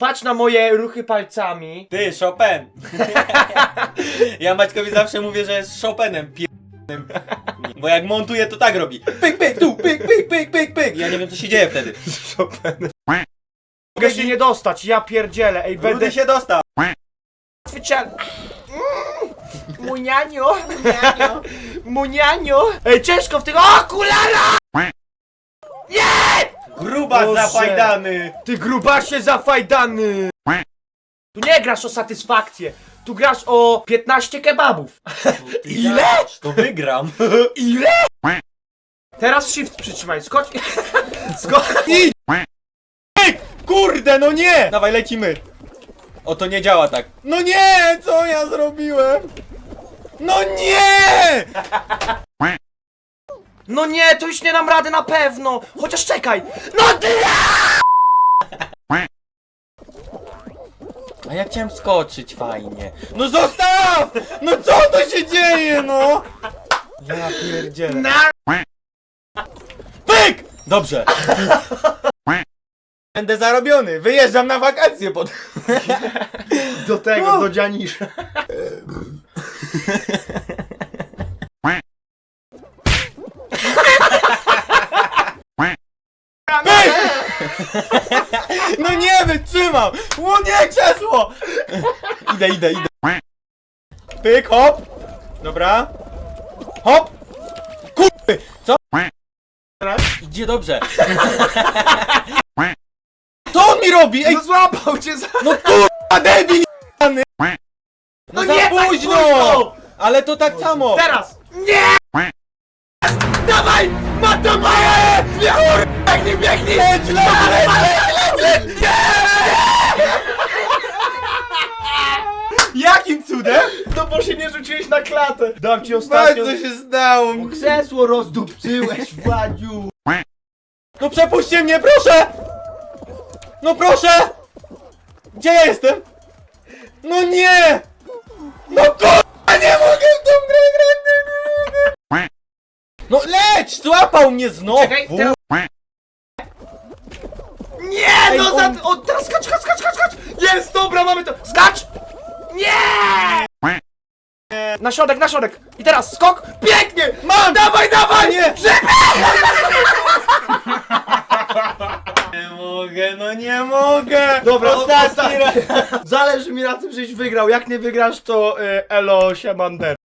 Patrz na moje ruchy palcami. Ty, Chopin! ja Maćkowi zawsze mówię, że jest Chopinem pierdolnym. Bo jak montuje, to tak robi. Pyk, pyk, tu, pyk, pyk, pyk, pyk, pyk. Ja nie wiem, co się dzieje wtedy. Mogę się nie dostać, ja pierdzielę, ej, będę Rudy się dostał. Chwycial... Mm, Munianio, munianio, munianio. Ej, ciężko w tych okularach! Gruba Boże. zafajdany. Ty grubasie zafajdany! Tu nie grasz o satysfakcję, tu grasz o 15 kebabów. Ile? To wygram. Ile? Teraz shift przytrzymaj, skocz... skocz... Idź! Kurde, no nie! Dawaj, lecimy. O, to nie działa tak. No nie! Co ja zrobiłem? No nie! No nie, to już nie dam rady na pewno! Chociaż czekaj! No ty! A ja chciałem skoczyć fajnie. No zostaw! No co to się dzieje, no? Ja pierdzielę. Na... Pyk! Dobrze. Będę zarobiony. Wyjeżdżam na wakacje pod... Do tego, do dzianisza. No nie wytrzymam! O nie, krzesło! Idę, idę, idę. Pyk, hop! Dobra. Hop! Kurwy! Co? Idzie dobrze. Co on mi robi? Ej, No złapał cię za... no kurwa, debil! No, No za nie, tak późno! późno! Ale to tak samo! Teraz! Nie! Dawaj! Ma to moje! Nie! Biegnij, biegnij! Leć, leć, leć, leć, leć! Jakim cudem? No bo się nie rzuciłeś na klatę! Dam ci ostatnio... co się stało! Krzesło rozdupcyłeś, Władziu! No przepuśćcie mnie, proszę! No proszę! Gdzie ja jestem? No nie! No kurwa, nie mogę w tą grę grać! No leć! Złapał mnie znowu! Czekaj, teraz... Nie! Ej, No on- za... O, teraz skacz, skacz, skacz, skacz, skacz! Jest, dobra, mamy to! Skacz! Nie! Na środek, na środek! I teraz skok! Pięknie! Mam! Dawaj, dawaj! Nie! Nie mogę, no nie mogę! Dobra, ostatni ostatni raz! Zależy mi na tym, żeś wygrał. Jak nie wygrasz, to y, elo siemander.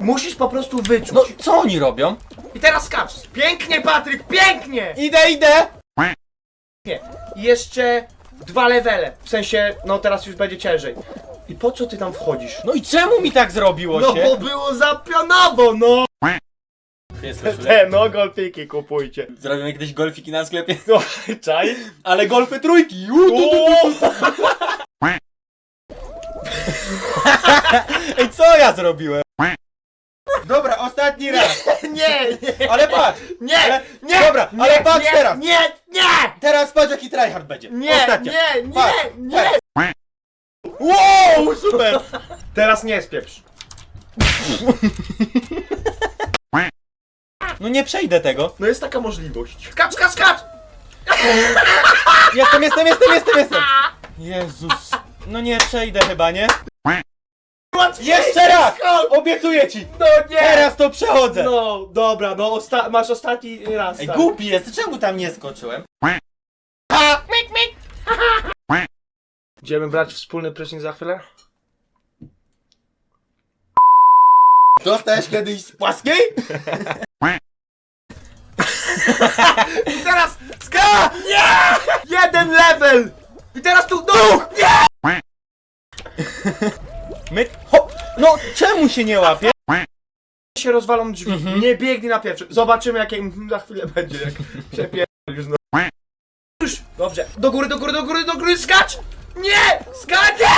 Musisz po prostu wyczuć. No co oni robią? I teraz skacz! Pięknie, Patryk, pięknie! Idę, idę! Nie. I jeszcze dwa levele. W sensie, no teraz już będzie ciężej. I po co ty tam wchodzisz? No i czemu mi tak zrobiło No się? bo było za pionowo, no! Jest koszulek. Te, no golfiki kupujcie. Zrobimy kiedyś golfiki na sklepie. No, czaj? Ale golfy trójki! U, tu, tu, tu. Ej, co ja zrobiłem? Dobra, ostatni raz. Nie, nie, Ale patrz! nie, Ale, nie! Dobra, nie, ale patrz nie, teraz! Nie, nie! Teraz patrz jaki tryhard będzie. Nie, Ostatnia. nie, nie, Patrz, nie! teraz. Wow, super! Teraz nie spieprz. No nie przejdę tego. No jest taka możliwość. Skacz, skacz, skacz! Jestem, jestem, jestem, jestem, jestem! Jezus. No nie przejdę chyba, nie? Jeszcze raz! Obiecuję ci! No nie! Teraz to przechodzę! No, dobra, no osta- masz ostatni raz. Ej, tak. głupi jest, czemu tam nie skoczyłem? Będziemy brać wspólny prysznic za chwilę? Dostałeś kiedyś z płaskiej? I teraz ska! Nie! Jeden level! I teraz tu, no! Nie! Hop! No czemu się nie łapie? się rozwalą drzwi. Mhm. Nie biegnij na pierwszy. Zobaczymy jakie mhm, za chwilę będzie, jak przepierdolisz no. Już! Dobrze. Do góry, do góry, do góry, do góry, skacz! Nie! Nie!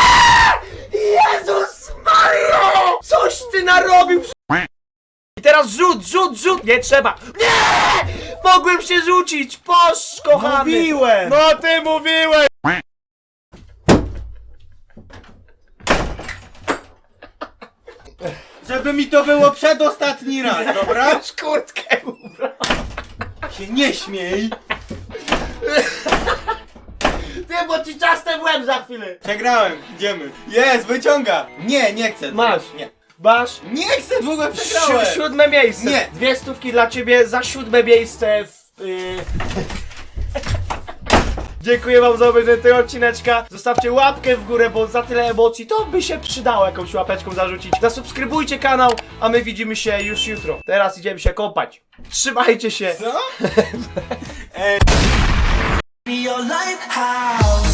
Jezus Mario! Coś ty narobił! I teraz rzuć, rzuć, rzuć! Nie trzeba! Nie! Mogłem się rzucić! Posz, kochany! Mówiłem! No ty mówiłeś! Żeby mi to było przedostatni raz, dobra? Masz kurtkę ubrał. Się nie śmiej! Ty, bo ci czasem w łeb za chwilę! Przegrałem, idziemy. Jest, wyciąga. Nie, nie chcę. Masz. Nie. Masz Nie chcę, w ogóle przegrałem. si siódme miejsce! Nie. Dwie stówki dla ciebie za siódme miejsce w... Yy... Dziękuję wam za obejrzenie tego odcineczka. Zostawcie łapkę w górę, bo za tyle emocji to by się przydało jakąś łapeczką zarzucić. Zasubskrybujcie kanał, a my widzimy się już jutro. Teraz idziemy się kąpać. Trzymajcie się. Co? be your lighthouse.